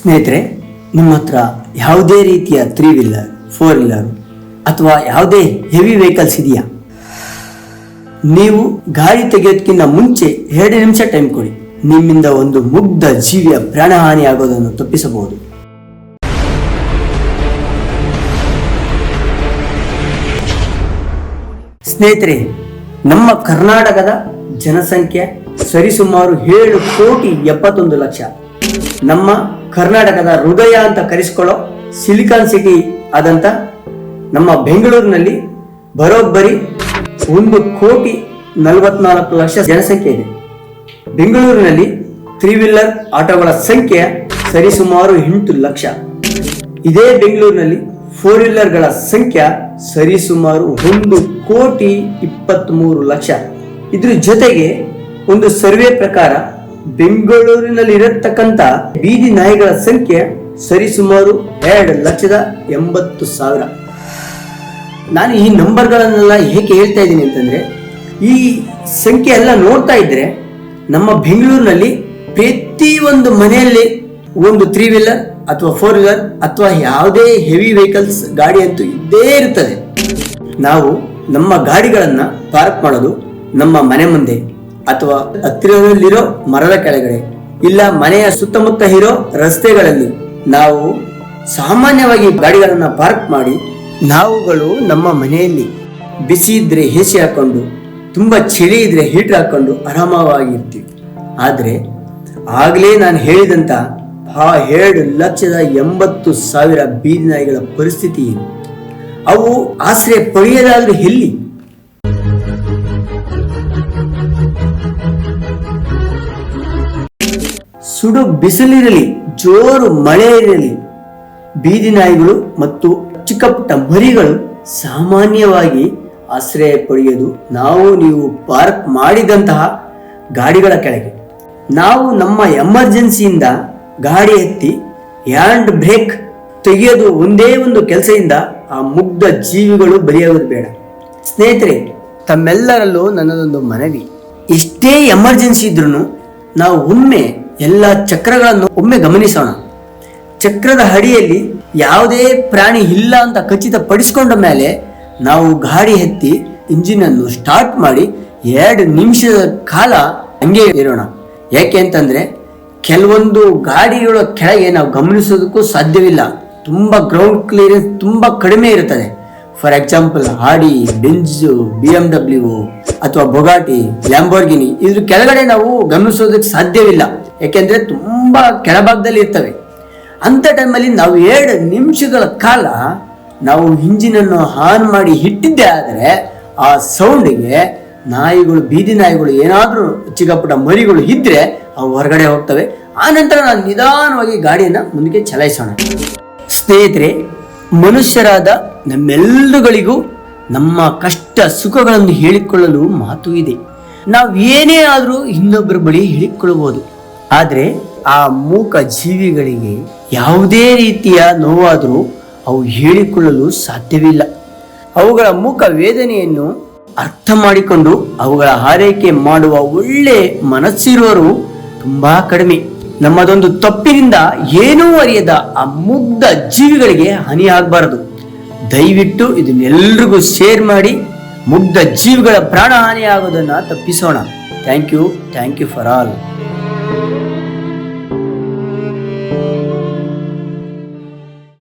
ಸ್ನೇಹಿತರೆ, ನಿಮ್ಮ ಹತ್ರ ಯಾವುದೇ ರೀತಿಯ ತ್ರೀ ವೀಲರ್ ಫೋರ್ ವೀಲರ್ ಅಥವಾ ಯಾವುದೇ ಹೆವಿ ವೆಹಿಕಲ್ಸ್ ಇದೆಯಾ? ನೀವು ಗಾಡಿ ತೆಗೆಯೋದಕ್ಕಿಂತ ಮುಂಚೆ ಎರಡು ನಿಮಿಷ ಟೈಮ್ ಕೊಡಿ. ನಿಮ್ಮಿಂದ ಒಂದು ಮುಗ್ಧ ಜೀವಿಯ ಪ್ರಾಣಹಾನಿ ಆಗೋದನ್ನು ತಪ್ಪಿಸಬಹುದು. ಸ್ನೇಹಿತರೆ, ನಮ್ಮ ಕರ್ನಾಟಕದ ಜನಸಂಖ್ಯೆ ಸರಿಸುಮಾರು ಏಳು ಕೋಟಿ ಎಪ್ಪತ್ತೊಂದು ಲಕ್ಷ. ನಮ್ಮ ಕರ್ನಾಟಕದ ಹೃದಯ ಅಂತ ಕರೆಸ್ಕೊಳ್ಳೋ ಸಿಲಿಕಾನ್ ಸಿಟಿ ಆದಂತ ನಮ್ಮ ಬೆಂಗಳೂರಿನಲ್ಲಿ ಬರೋಬ್ಬರಿ ಒಂದು ಕೋಟಿ ನಲವತ್ನಾಲ್ಕು ಲಕ್ಷ ಜನಸಂಖ್ಯೆ ಇದೆ. ಬೆಂಗಳೂರಿನಲ್ಲಿ ತ್ರೀ ವೀಲರ್ ಆಟೋಗಳ ಸಂಖ್ಯೆ ಸರಿಸುಮಾರು ಎಂಟು ಲಕ್ಷ. ಇದೇ ಬೆಂಗಳೂರಿನಲ್ಲಿ ಫೋರ್ ವೀಲರ್ಗಳ ಸಂಖ್ಯೆ ಸರಿಸುಮಾರು ಒಂದು ಕೋಟಿ ಇಪ್ಪತ್ತ್ಮೂರು ಲಕ್ಷ. ಇದ್ರ ಜೊತೆಗೆ ಒಂದು ಸರ್ವೆ ಪ್ರಕಾರ ಬೆಂಗಳೂರಿನಲ್ಲಿ ಇರತಕ್ಕಂತ ಬೀದಿ ನಾಯಿಗಳ ಸಂಖ್ಯೆ ಸರಿಸುಮಾರು ಎರಡು ಲಕ್ಷದ ಎಂಬತ್ತು ಸಾವಿರ. ನಾನು ಈ ನಂಬರ್ಗಳನ್ನೆಲ್ಲ ಏಕೆ ಹೇಳ್ತಾ ಇದ್ದೀನಿ ಅಂತಂದ್ರೆ, ಈ ಸಂಖ್ಯೆ ಎಲ್ಲ ನೋಡ್ತಾ ಇದ್ರೆ ನಮ್ಮ ಬೆಂಗಳೂರಿನಲ್ಲಿ ಪ್ರತಿ ಒಂದು ಮನೆಯಲ್ಲಿ ಒಂದು ತ್ರೀ ವೀಲರ್ ಅಥವಾ ಫೋರ್ ವೀಲರ್ ಅಥವಾ ಯಾವುದೇ ಹೆವಿ ವೆಹಿಕಲ್ಸ್ ಗಾಡಿ ಅಂತೂ ಇದ್ದೇ ಇರುತ್ತದೆ ನಾವು ನಮ್ಮ ಗಾಡಿಗಳನ್ನು ಪಾರ್ಕ್ ಮಾಡೋದು ನಮ್ಮ ಮನೆ ಮುಂದೆ. ಅಥವಾ ಹತ್ತಿರದಲ್ಲಿರೋ ಮರದ ಕೆಳಗಡೆ ಇಲ್ಲ ಮನೆಯ ಸುತ್ತಮುತ್ತ ಇರೋ ರಸ್ತೆಗಳಲ್ಲಿ ನಾವು ಸಾಮಾನ್ಯವಾಗಿ ಗಾಡಿಗಳನ್ನ ಪಾರ್ಕ್ ಮಾಡಿ ನಾವುಗಳು ನಮ್ಮ ಮನೆಯಲ್ಲಿ ಬಿಸಿ ಇದ್ರೆ ಹೇಸಿ ಹಾಕೊಂಡು, ತುಂಬಾ ಚಳಿ ಇದ್ರೆ ಹೀಟರ್ ಹಾಕೊಂಡು ಆರಾಮವಾಗಿರ್ತೀವಿ. ಆದ್ರೆ ಆಗ್ಲೇ ನಾನು ಹೇಳಿದಂತ ಆ ಎರಡು ಲಕ್ಷದ ಎಂಬತ್ತು ಸಾವಿರ ಬೀದಿ ನಾಯಿಗಳ ಪರಿಸ್ಥಿತಿ ಏನು? ಅವು ಆಶ್ರಯ ಪಡೆಯದಾದ್ರೂ ಎಲ್ಲಿ? ಸುಡು ಬಿಸಿಲಿರಲಿ, ಜೋರು ಮಳೆ ಇರಲಿ ಬೀದಿ ನಾಯಿಗಳು ಮತ್ತು ಚಿಕ್ಕ ಪುಟ್ಟ ಮರಿಗಳು ಸಾಮಾನ್ಯವಾಗಿ ಆಶ್ರಯ ಪಡೆಯೋದು. ನಾವು ನೀವು ಪಾರ್ಕ್ ಮಾಡಿದಂತಹ ಗಾಡಿಗಳ ಕೆಳಗೆ. ನಾವು ನಮ್ಮ ಎಮರ್ಜೆನ್ಸಿಯಿಂದ ಗಾಡಿ ಎತ್ತಿ ಹ್ಯಾಂಡ್ ಬ್ರೇಕ್ ತೆಗೆಯೋದು ಒಂದೇ ಒಂದು ಕೆಲಸದಿಂದ ಆ ಮುಗ್ಧ ಜೀವಿಗಳು ಬಲಿಯಾಗೋದು ಬೇಡ. ಸ್ನೇಹಿತರೆ, ತಮ್ಮೆಲ್ಲರಲ್ಲೂ ನನ್ನದೊಂದು ಮನವಿ. ಎಷ್ಟೇ ಎಮರ್ಜೆನ್ಸಿ ಇದ್ರೂ ನಾವು ಒಮ್ಮೆ ಎಲ್ಲ ಚಕ್ರಗಳನ್ನು ಒಮ್ಮೆ ಗಮನಿಸೋಣ. ಚಕ್ರದ ಅಡಿಯಲ್ಲಿ ಯಾವುದೇ ಪ್ರಾಣಿ ಇಲ್ಲ ಅಂತ ಖಚಿತಪಡಿಸಿಕೊಂಡ ಮೇಲೆ ನಾವು ಗಾಡಿ ಎತ್ತಿ ಇಂಜಿನ್ ಅನ್ನು ಸ್ಟಾರ್ಟ್ ಮಾಡಿ ಎರಡು ನಿಮಿಷದ ಕಾಲ ಹಂಗೆ ಇರೋಣ. ಯಾಕೆ ಅಂತಂದ್ರೆ ಕೆಲವೊಂದು ಗಾಡಿಗಳ ಕೆಳಗೆ ನಾವು ಗಮನಿಸೋದಕ್ಕೂ ಸಾಧ್ಯವಿಲ್ಲ. ತುಂಬಾ ಗ್ರೌಂಡ್ ಕ್ಲಿಯರೆನ್ಸ್ ತುಂಬಾ ಕಡಿಮೆ ಇರುತ್ತದೆ. For example Audi Benz B M W ಅಥವಾ ಬೊಗಾಟಿ ಲ್ಯಾಂಬೋರ್ಗಿನಿ ಇದ್ರ ಕೆಳಗಡೆ ನಾವು ಗಮನಿಸೋದಕ್ಕೆ ಸಾಧ್ಯವಿಲ್ಲ. ಯಾಕೆಂದ್ರೆ ತುಂಬಾ ಕೆಳಭಾಗದಲ್ಲಿ ಇರ್ತವೆ. ಅಂತ ಟೈಮಲ್ಲಿ ನಾವು ಎರಡು ನಿಮಿಷಗಳ ಕಾಲ ನಾವು ಇಂಜಿನನ್ನು ಹಾನ್ ಮಾಡಿ ಇಟ್ಟಿದ್ದೆ ಆದರೆ ಆ ಸೌಂಡಿಗೆ ನಾಯಿಗಳು, ಬೀದಿ ನಾಯಿಗಳು ಏನಾದರೂ ಚಿಕ್ಕಪುಟ್ಟ ಮರಿಗಳು ಇದ್ರೆ ಅವು ಹೊರಗಡೆ ಹೋಗ್ತವೆ. ಆ ನಂತರ ನಾನು ನಿಧಾನವಾಗಿ ಗಾಡಿಯನ್ನು ಮುಂದಕ್ಕೆ ಚಲಾಯಿಸೋಣ. ಸ್ನೇಹಿತರೆ, ಮನುಷ್ಯರಾದ ನಮ್ಮೆಲ್ಲರುಗಳಿಗೂ ನಮ್ಮ ಕಷ್ಟ ಸುಖಗಳನ್ನು ಹೇಳಿಕೊಳ್ಳಲು ಮಾತು ಇದೆ. ನಾವು ಏನೇ ಆದರೂ ಇನ್ನೊಬ್ಬರ ಬಳಿ ಹೇಳಿಕೊಳ್ಳಬಹುದು. ಆದರೆ ಆ ಮೂಕ ಜೀವಿಗಳಿಗೆ ಯಾವುದೇ ರೀತಿಯ ನೋವಾದರೂ ಅವು ಹೇಳಿಕೊಳ್ಳಲು ಸಾಧ್ಯವಿಲ್ಲ. ಅವುಗಳ ಮೂಕ ವೇದನೆಯನ್ನು ಅರ್ಥ ಮಾಡಿಕೊಂಡು ಅವುಗಳ ಆರೈಕೆ ಮಾಡುವ ಒಳ್ಳೆ ಮನಸ್ಸಿರುವರು ತುಂಬಾ ಕಡಿಮೆ. ನಮ್ಮದೊಂದು ತಪ್ಪಿನಿಂದ ಏನೂ ಅರಿಯದ ಆ ಮುಗ್ಧ ಜೀವಿಗಳಿಗೆ ಹಾನಿ ಆಗಬಾರದು. ದಯವಿಟ್ಟು ಇದನ್ನೆಲ್ರಿಗೂ ಶೇರ್ ಮಾಡಿ, ಮುಗ್ಧ ಜೀವಿಗಳ ಪ್ರಾಣ ಹಾನಿ ತಪ್ಪಿಸೋಣ. Thank you thank you for all